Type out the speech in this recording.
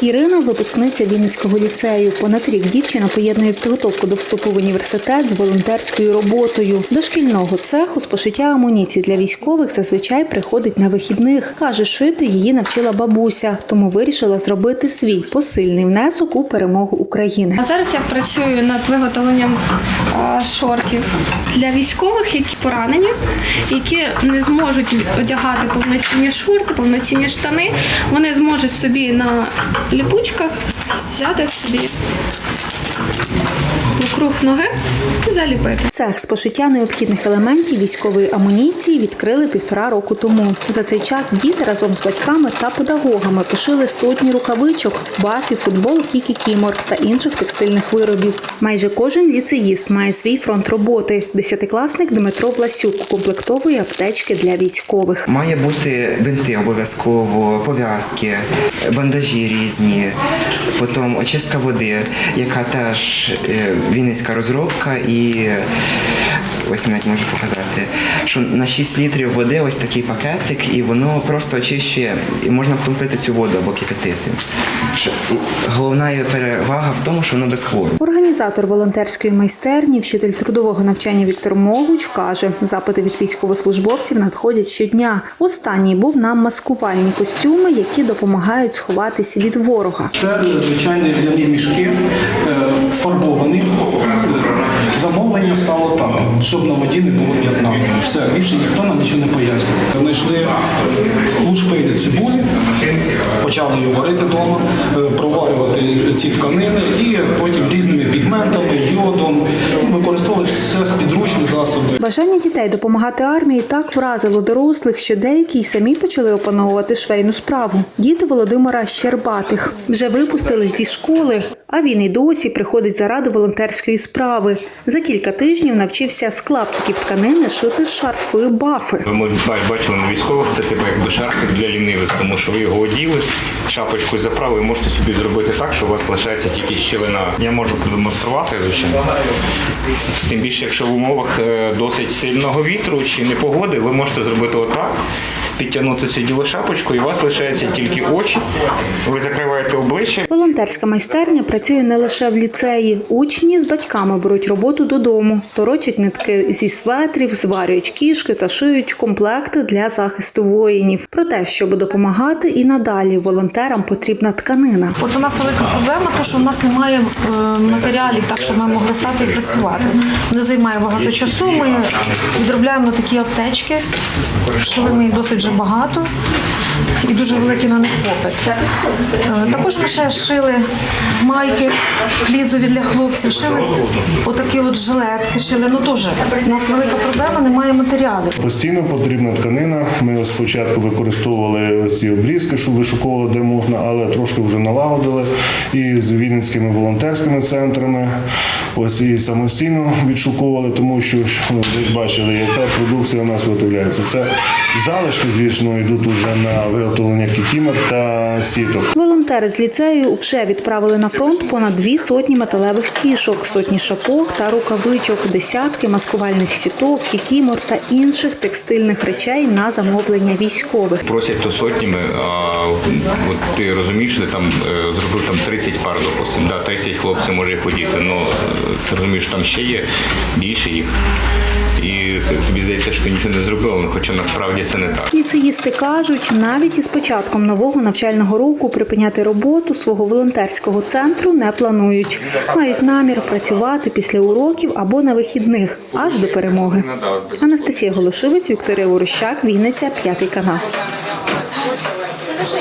Ірина випускниця Вінницького ліцею. Понад рік дівчина поєднує підготовку до вступу в університет з волонтерською роботою. До шкільного цеху з пошиття амуніції для військових зазвичай приходить на вихідних. Каже, шити її навчила бабуся, тому вирішила зробити свій посильний внесок у перемогу України. А зараз я працюю над виготовленням е, шортів для військових, які поранені, які не зможуть одягати повноцінні шорти, повноцінні штани. Вони зможуть собі на ліпучках взяти собі вокруг ноги і заліпити. Цех з пошиття необхідних елементів військової амуніції відкрили півтора року тому. За цей час діти разом з батьками та педагогами пошили сотні рукавичок, бафів, футболок і кікімор та інших текстильних виробів. Майже кожен ліцеїст має свій фронт роботи. Десятикласник Дмитро Власюк комплектовує аптечки для військових. Має бути бинти обов'язково, пов'язки, бандажі різні, потім очистка води, яка теж вінницька розробка, і ось навіть можу показати, що на 6 літрів води ось такий пакетик, і воно просто очищує, і можна потім пити цю воду або кипятити. Головна її перевага в тому, що воно без хвороб. Організатор волонтерської майстерні, вчитель трудового навчання Віктор Могуч каже, запити від військовослужбовців надходять щодня. Останній був на маскувальні костюми, які допомагають сховатися від ворога. Це звичайні ляні мішки, е, фарбовані. Замовлення стало так, щоб на воді не було п'ятна. Все, більше ніхто нам нічого не пояснює. Знайшли лушпилі цибулі, почали її варити вдома, е, проварювати ці тканини і потім різними пігментами, йодом. Використовувати все з підручні засоби. Бажання дітей допомагати армії так вразило дорослих, що деякі й самі почали опановувати швейну справу. Діти Володимира Щербатих вже випустили зі школи, а він і досі приходить заради волонтерської справи. За кілька тижнів навчився з клаптиків тканини шити шарфи, бафи. Мабуть, бачили на військових, це типу якби шарфик для лінивих, тому що ви його оділи, шапочку заправили, можете собі зробити так, що у вас лишається тільки щілина. Я можу продемонструвати, звичайно. Тим більше, якщо в умовах е, досить сильного вітру чи непогоди, ви можете зробити отак. Підтягнути це діло шапочку, і у вас лишається тільки очі. Ви закриваєте обличчя, Волонтерська майстерня працює не лише в ліцеї. Учні з батьками беруть роботу додому, торочать нитки зі светрів, зварюють кішки та шиють комплекти для захисту воїнів. Про те, щоб допомагати і надалі волонтерам потрібна тканина. От у нас велика проблема, тому що у нас немає е, матеріалів, так що ми могли стати і працювати. Не займає багато часу. Ми відробляємо такі аптечки, шили ми досить вже багато і дуже великий на них попит. Е, Також ми ще шили майки флізові для хлопців, шили отакі от жилетки, шили. Ну теж у нас велика проблема, немає матеріалів. Постійно потрібна тканина. Ми спочатку використовували ці обрізки, щоб вишуковували де можна, але трошки вже налагодили і з вінницькими волонтерськими центрами. Ось і самостійно відшуковували, тому що ну, ви ж бачили, яка продукція у нас виготовляється. Це залишки, звісно, йдуть уже на виготовлення кікімер та сіток. Волонтери з ліцею вже відправили на фронт понад дві сотні металевих кішок, сотні шапок та рукавичок, десятки маскувальних сіток, кікімор та інших текстильних речей на замовлення військових. просять то сотнями, а от ти розумієш, що ти там е, зробив там 30 пар, допустим, да, 30 хлопців може їх одіти, ну ти розумієш, там ще є більше їх. І тобі здається, що ти нічого не зробив, хоча насправді це не так. Ліцеїсти кажуть, навіть із початком нового навчального року припиняти роботу свого волонтерського центру не планують. Мають намір працювати після уроків або на вихідних аж до перемоги. Анастасія Голошивець, Вікторія Ворощак, Вінниця, п'ятий канал.